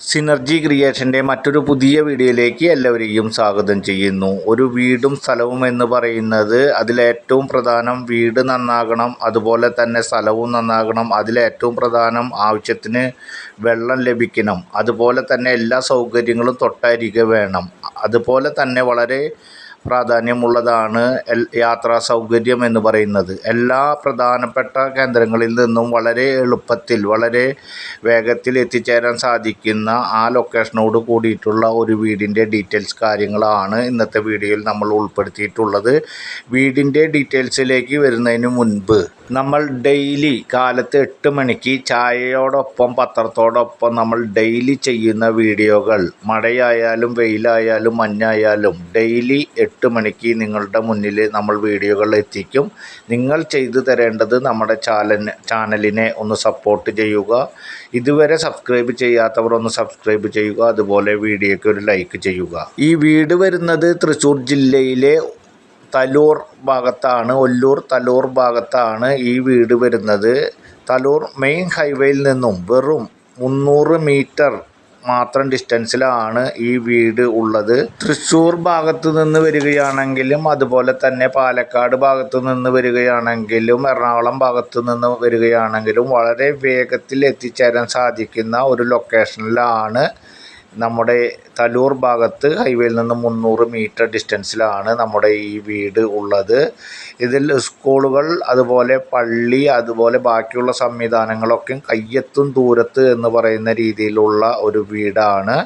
Synergy ക്രിയേഷന്റെ മറ്റൊരു പുതിയ വീഡിയോയിലേക്ക് എല്ലാവരെയും സ്വാഗതം ചെയ്യുന്നു. ഒരു വീടും സ്ഥലവും എന്ന് പറയുന്നത് അതിലേറ്റവും പ്രധാനം വീട് നന്നാകണം അതുപോലെ തന്നെ സ്ഥലവും നന്നാകണം. അതിലേറ്റവും പ്രധാനം ആവശ്യത്തിന് വെള്ളം ലഭിക്കണം. അതുപോലെ തന്നെ എല്ലാ സൗകര്യങ്ങളും തൊട്ടരികെ വേണം. അതുപോലെ തന്നെ വളരെ പ്രാധാന്യമുള്ളതാണ് യാത്രാ സൗകര്യം എന്ന് പറയുന്നത്. എല്ലാ പ്രധാനപ്പെട്ട കേന്ദ്രങ്ങളിൽ നിന്നും വളരെ എളുപ്പത്തിൽ വളരെ വേഗത്തിൽ എത്തിച്ചേരാൻ സാധിക്കുന്ന ആ ലൊക്കേഷനോട് കൂടിയിട്ടുള്ള ഒരു വീടിന്റെ ഡീറ്റെയിൽസ് കാര്യങ്ങളാണ് ഇന്നത്തെ വീഡിയോയിൽ നമ്മൾ ഉൾപ്പെടുത്തിയിട്ടുള്ളത്. വീടിന്റെ ഡീറ്റെയിൽസിലേക്ക് വരുന്നതിന് മുൻപ് നമ്മൾ ഡെയിലി കാലത്ത് എട്ട് മണിക്ക് ചായയോടൊപ്പം പത്രത്തോടൊപ്പം നമ്മൾ ഡെയിലി ചെയ്യുന്ന വീഡിയോകൾ മഴയായാലും വെയിലായാലും മഞ്ഞായാലും ഡെയിലി എട്ട് മണിക്ക് നിങ്ങളുടെ മുന്നിൽ നമ്മൾ വീഡിയോകൾ എത്തിക്കും. നിങ്ങൾ ചെയ്തു തരേണ്ടത് നമ്മുടെ ചാനൽ ചാനലിനെ ഒന്ന് സപ്പോർട്ട് ചെയ്യുക. ഇതുവരെ സബ്സ്ക്രൈബ് ചെയ്യാത്തവർ ഒന്ന് സബ്സ്ക്രൈബ് ചെയ്യുക. അതുപോലെ വീഡിയോയ്ക്ക് ഒരു ലൈക്ക് ചെയ്യുക. ഈ വീട് വരുന്നത് തൃശ്ശൂർ ജില്ലയിലെ തലൂർ ഭാഗത്താണ് ഒല്ലൂർ തലൂർ ഭാഗത്താണ് ഈ വീട് വരുന്നത്. തലൂർ മെയിൻ ഹൈവേയിൽ നിന്നും വെറും മുന്നൂറ് മീറ്റർ മാത്രം ഡിസ്റ്റൻസിലാണ് ഈ വീട് ഉള്ളത്. തൃശ്ശൂർ ഭാഗത്തു നിന്ന് വരികയാണെങ്കിലും അതുപോലെ തന്നെ പാലക്കാട് ഭാഗത്തു നിന്ന് വരികയാണെങ്കിലും എറണാകുളം ഭാഗത്തു നിന്ന് വരികയാണെങ്കിലും വളരെ വേഗത്തിൽ എത്തിച്ചേരാൻ സാധിക്കുന്ന ഒരു ലൊക്കേഷനിലാണ് നമ്മുടെ തലൂർ ഭാഗത്ത് ഹൈവേയിൽ നിന്ന് മുന്നൂറ് മീറ്റർ ഡിസ്റ്റൻസിലാണ് നമ്മുടെ ഈ വീട് ഉള്ളത്. ഇതിൽ സ്കൂളുകൾ അതുപോലെ പള്ളി അതുപോലെ ബാക്കിയുള്ള സംവിധാനങ്ങളൊക്കെ കയ്യെത്തും ദൂരത്ത് എന്ന് പറയുന്ന രീതിയിലുള്ള ഒരു വീടാണ്.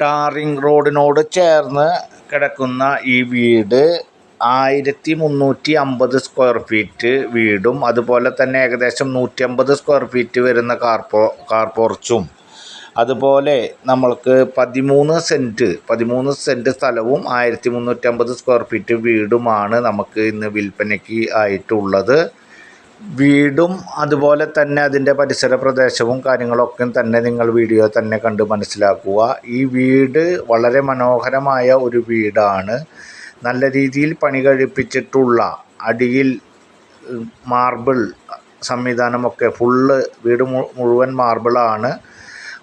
ടാറിംഗ് റോഡിനോട് ചേർന്ന് കിടക്കുന്ന ഈ വീട് ആയിരത്തി മുന്നൂറ്റി അമ്പത് സ്ക്വയർ ഫീറ്റ് വീടും അതുപോലെ തന്നെ ഏകദേശം നൂറ്റി അമ്പത് സ്ക്വയർ ഫീറ്റ് വരുന്ന കാർ കാർപോർച്ചും കാർ പോർച്ചും അതുപോലെ നമ്മൾക്ക് പതിമൂന്ന് സെന്റ് പതിമൂന്ന് സെന്റ് സ്ഥലവും ആയിരത്തി മുന്നൂറ്റമ്പത് സ്ക്വയർ ഫീറ്റ് വീടുമാണ് നമുക്ക് ഇന്ന് വിൽപ്പനയ്ക്ക് ആയിട്ടുള്ളത്. വീടും അതുപോലെ തന്നെ അതിന്റെ പരിസര പ്രദേശവും കാര്യങ്ങളൊക്കെ തന്നെ നിങ്ങൾ വീഡിയോ തന്നെ കണ്ട് മനസ്സിലാക്കുക. ഈ വീട് വളരെ മനോഹരമായ ഒരു വീടാണ്. നല്ല രീതിയിൽ പണി കഴിപ്പിച്ചിട്ടുള്ള അടിയിൽ മാർബിൾ സംവിധാനമൊക്കെ ഫുള്ള് വീട് മുഴുവൻ മാർബിളാണ്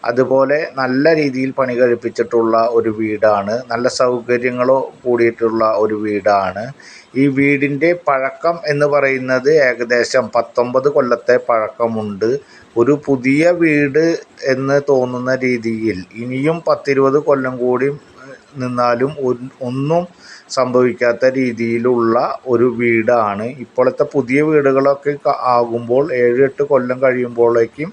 അതുപോലെ നല്ല രീതിയിൽ പണി കഴിപ്പിച്ചിട്ടുള്ള ഒരു വീടാണ്. നല്ല സൗകര്യങ്ങളോ കൂടിയിട്ടുള്ള ഒരു വീടാണ്. ഈ വീടിന്റെ പഴക്കം എന്ന് പറയുന്നത് ഏകദേശം പത്തൊമ്പത് കൊല്ലത്തെ പഴക്കമുണ്ട്. ഒരു പുതിയ വീട് എന്ന് തോന്നുന്ന രീതിയിൽ ഇനിയും പത്തിരുപത് കൊല്ലം കൂടി നിന്നാലും ഒന്നും സംഭവിക്കാത്ത രീതിയിലുള്ള ഒരു വീടാണ്. ഇപ്പോഴത്തെ പുതിയ വീടുകളൊക്കെ ആകുമ്പോൾ ഏഴ് എട്ട് കൊല്ലം കഴിയുമ്പോഴേക്കും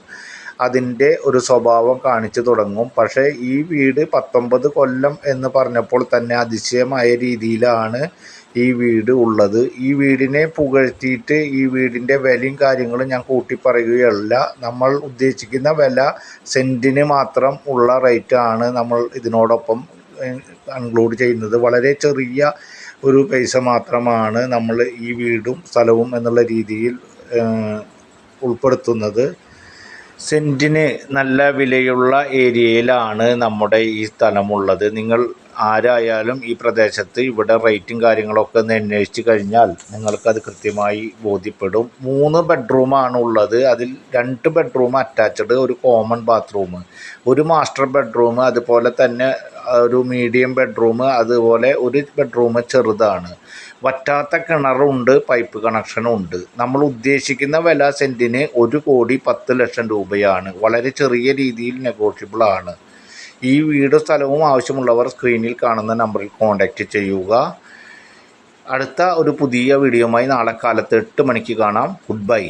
അതിന്റെ ഒരു സ്വഭാവം കാണിച്ചു തുടങ്ങും. പക്ഷേ ഈ വീട് പത്തൊമ്പത് കൊല്ലം എന്ന് പറഞ്ഞപ്പോൾ തന്നെ അതിശയമായ രീതിയിലാണ് ഈ വീട് ഉള്ളത്. ഈ വീടിനെ പുകഴ്ത്തിയിട്ട് ഈ വീടിന്റെ വിലയും കാര്യങ്ങളും ഞാൻ കൂട്ടി പറയുകയല്ല നമ്മൾ ഉദ്ദേശിക്കുന്ന വില സെന്റിന് മാത്രം ഉള്ള റേറ്റാണ് നമ്മൾ ഇതിനോടൊപ്പം കൺക്ലൂഡ് ചെയ്യുന്നത്. വളരെ ചെറിയ ഒരു പൈസ മാത്രമാണ് നമ്മൾ ഈ വീടും സ്ഥലവും എന്നുള്ള രീതിയിൽ ഉൾപ്പെടുത്തുന്നത്. സെന്റിന് നല്ല വിലയുള്ള ഏരിയയിലാണ് നമ്മുടെ ഈ സ്ഥലമുള്ളത്. നിങ്ങൾ ആരായാലും ഈ പ്രദേശത്ത് ഇവിടെ റേറ്റും കാര്യങ്ങളൊക്കെ ഒന്ന് അന്വേഷിച്ച് കഴിഞ്ഞാൽ നിങ്ങൾക്കത് കൃത്യമായി ബോധ്യപ്പെടും. മൂന്ന് ബെഡ്റൂമാണ് ഉള്ളത്. അതിൽ രണ്ട് ബെഡ്റൂം അറ്റാച്ച്ഡ് ഒരു കോമൺ ബാത്റൂം ഒരു മാസ്റ്റർ ബെഡ്റൂം അതുപോലെ തന്നെ ഒരു മീഡിയം ബെഡ്റൂം അതുപോലെ ഒരു ബെഡ്റൂം ചെറുതാണ്. വറ്റാത്ത കിണറുണ്ട് പൈപ്പ് കണക്ഷനും ഉണ്ട്. നമ്മൾ ഉദ്ദേശിക്കുന്ന വില സെന്റിന് ഒരു കോടി പത്ത് ലക്ഷം രൂപയാണ്. വളരെ ചെറിയ രീതിയിൽ നെഗോഷ്യബിൾ ആണ്. ഈ വീടും സ്ഥലവും ആവശ്യമുള്ളവർ സ്ക്രീനിൽ കാണുന്ന നമ്പറിൽ കോൺടാക്റ്റ് ചെയ്യുക. അടുത്ത ഒരു പുതിയ വീഡിയോയുമായി നാളെ കാലത്ത് എട്ട് മണിക്ക് കാണാം. Good bye